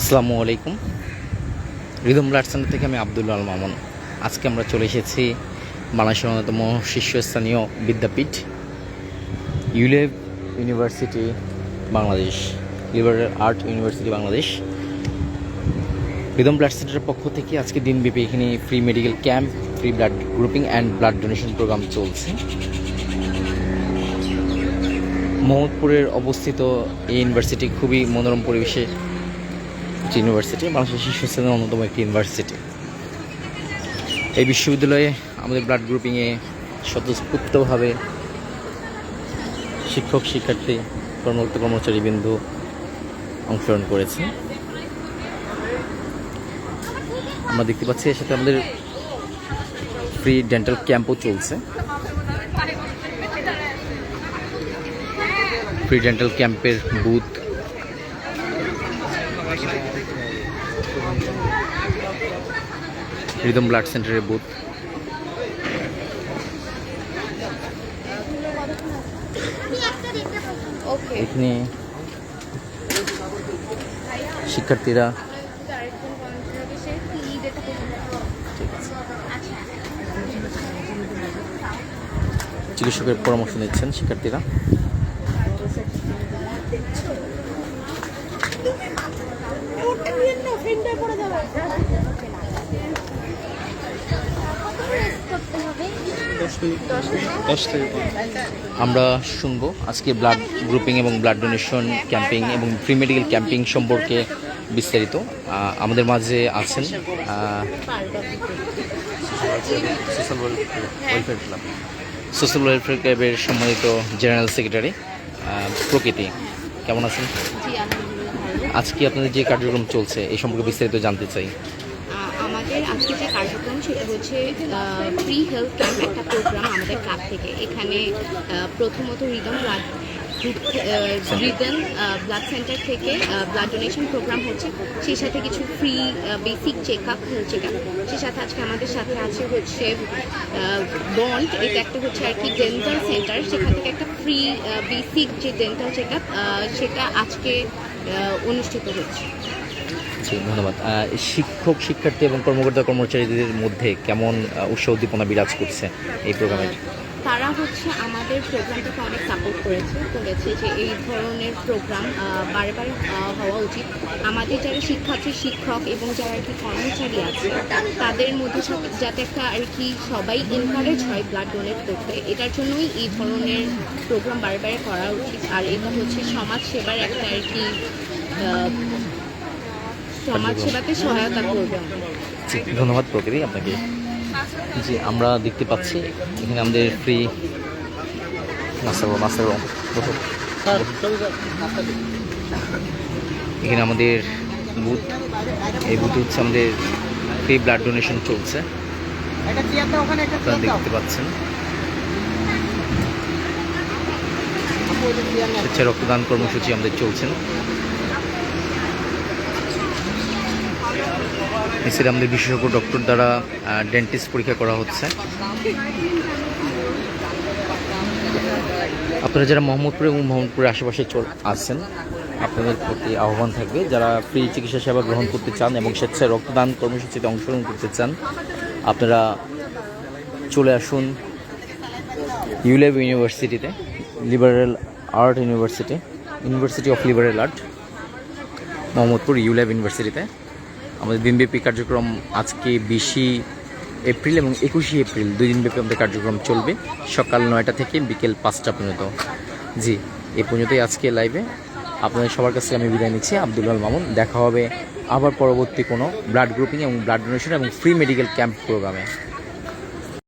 আসসালামু আলাইকুম। Rhythm blood centre থেকে আমি আবদুল্লাহ আল মামুন। আজকে আমরা চলে এসেছি বাংলাদেশের অন্যতম শীর্ষস্থানীয় বিদ্যাপীঠ, ULAB university, Bangladesh liberal art university, Bangladesh. Rhythm blood সেন্টারের পক্ষ থেকে আজকে দিনব্যাপী এখানে free medical camp free blood grouping and blood donation program চলছে। মোহাম্মদপুরের অবস্থিত এই ইউনিভার্সিটি খুবই মনোরম পরিবেশে একটি ইউনিভার্সিটি বাংলাদেশের শীর্ষস্থানের অন্যতম একটি ইউনিভার্সিটি এই বিশ্ববিদ্যালয়ে আমাদের ব্লাড গ্রুপিংয়ে স্বতঃস্ফূর্তভাবে শিক্ষক, শিক্ষার্থী কর্মরত কর্মচারী বিন্দু অংশগ্রহণ করেছে। আমরা দেখতে পাচ্ছি এর সাথে আমাদের ফ্রি ডেন্টাল ক্যাম্পও চলছে। ফ্রি ডেন্টাল ক্যাম্পের বুথ রিদম ব্লাড সেন্টারের বুথ ওকে এখানে শিক্ষার্থীরা আচ্ছা চিকিৎসকের পরামর্শ নিচ্ছেন শিক্ষার্থীরা। ওটা নিয়ে না ফিল্টার করে যাবে করতে হবে দশ মিনিট আমরা শুনব আজকে ব্লাড গ্রুপিং এবং ব্লাড ডোনেশন ক্যাম্পিং এবং প্রি মেডিকেল ক্যাম্পিং সম্পর্কে বিস্তারিত। আমাদের মাঝে আছেন সোশ্যাল ওয়েলফেয়ার ক্লাব ক্লাবের সম্মানিত জেনারেল সেক্রেটারি প্রকৃতি কেমন আছেন? আজকে আপনাদের যে কার্যক্রম চলছে এই সম্পর্কে বিস্তারিত জানতে চাই। আমাদের আজকে যে কার্যক্রম সেটা হচ্ছে ফ্রি হেলথ ক্যাম্প একটা প্রোগ্রাম আমাদের ক্লাব থেকে। এখানে প্রথমত rhythm blood rhythm blood center থেকে ব্লাড ডোনেশন প্রোগ্রাম হচ্ছে। সেই সাথে কিছু free basic check up health check up সেই সাথে আজকে আমাদের সাথে আছে হচ্ছে বন্ড এটা একটা হচ্ছে আর কি ডেন্টাল সেন্টার সেখান থেকে একটা ফ্রি বেসিক যে ডেন্টাল চেক আপ সেটা আজকে অনুষ্ঠিত হচ্ছে। জি ধন্যবাদ শিক্ষক, শিক্ষার্থী এবং কর্মকর্তা, কর্মচারীদের মধ্যে কেমন উৎসাহ উদ্দীপনা বিরাজ করছে এই প্রোগ্রামের তারা হচ্ছে আমাদের প্রোগ্রামটাকে অনেক সাপোর্ট করেছে বলেছে যে এই ধরনের প্রোগ্রাম বারে বারে হওয়া উচিত। আমাদের যারা শিক্ষার্থী, শিক্ষক এবং যারা আর কি কর্মচারী আছে, তাদের মধ্যে যাতে একটা আর কি সবাই এনকারেজ হয় ব্লাড ডোনেট করতে, এটার জন্যই এই ধরনের প্রোগ্রাম বারে বারে করা উচিত। আর এটা হচ্ছে সমাজ সেবার একটা আর কি ধন্যবাদ প্রকৃতি আপনাকে। জি, আমরা দেখতে পাচ্ছি এখানে আমাদের ফ্রি। এখানে আমাদের বুথ এই বুথ হচ্ছে আমাদের ফ্রি ব্লাড ডোনেশন চলছে। দেখতে পাচ্ছেন। হচ্ছে রক্তদান কর্মসূচি আমাদের চলছেন এছাড়া আমাদের বিশেষজ্ঞ ডক্টর দ্বারা ডেন্টিস্ট পরীক্ষা করা হচ্ছে। আপনারা যারা মোহাম্মদপুর এবং মোহাম্মদপুরের আশেপাশে চল আসছেন আপনাদের প্রতি আহ্বান থাকবে, যারা ফ্রি চিকিৎসা সেবা গ্রহণ করতে চান এবং স্বেচ্ছায় রক্তদান কর্মসূচিতে অংশগ্রহণ করতে চান, আপনারা চলে আসুন ইউলেভ ইউনিভার্সিটিতে liberal art university university of liberal art Mohammadpur ULAB ইউনিভার্সিটিতে আমাদের দিনব্যাপী কার্যক্রম আজকে বিশে এপ্রিল এবং একুশে এপ্রিল দুই দিনব্যাপী আমাদের কার্যক্রম চলবে। সকাল নয়টা থেকে বিকেল পাঁচটা পর্যন্ত। জি, এ পর্যন্তই আজকে লাইভে আপনাদের সবার কাছে আমি বিদায় নিচ্ছি আব্দুল্লাল মামুন। দেখা হবে আবার পরবর্তী কোনো ব্লাড গ্রুপিং এবং ব্লাড ডোনেশন এবং ফ্রি মেডিকেল ক্যাম্প প্রোগ্রামে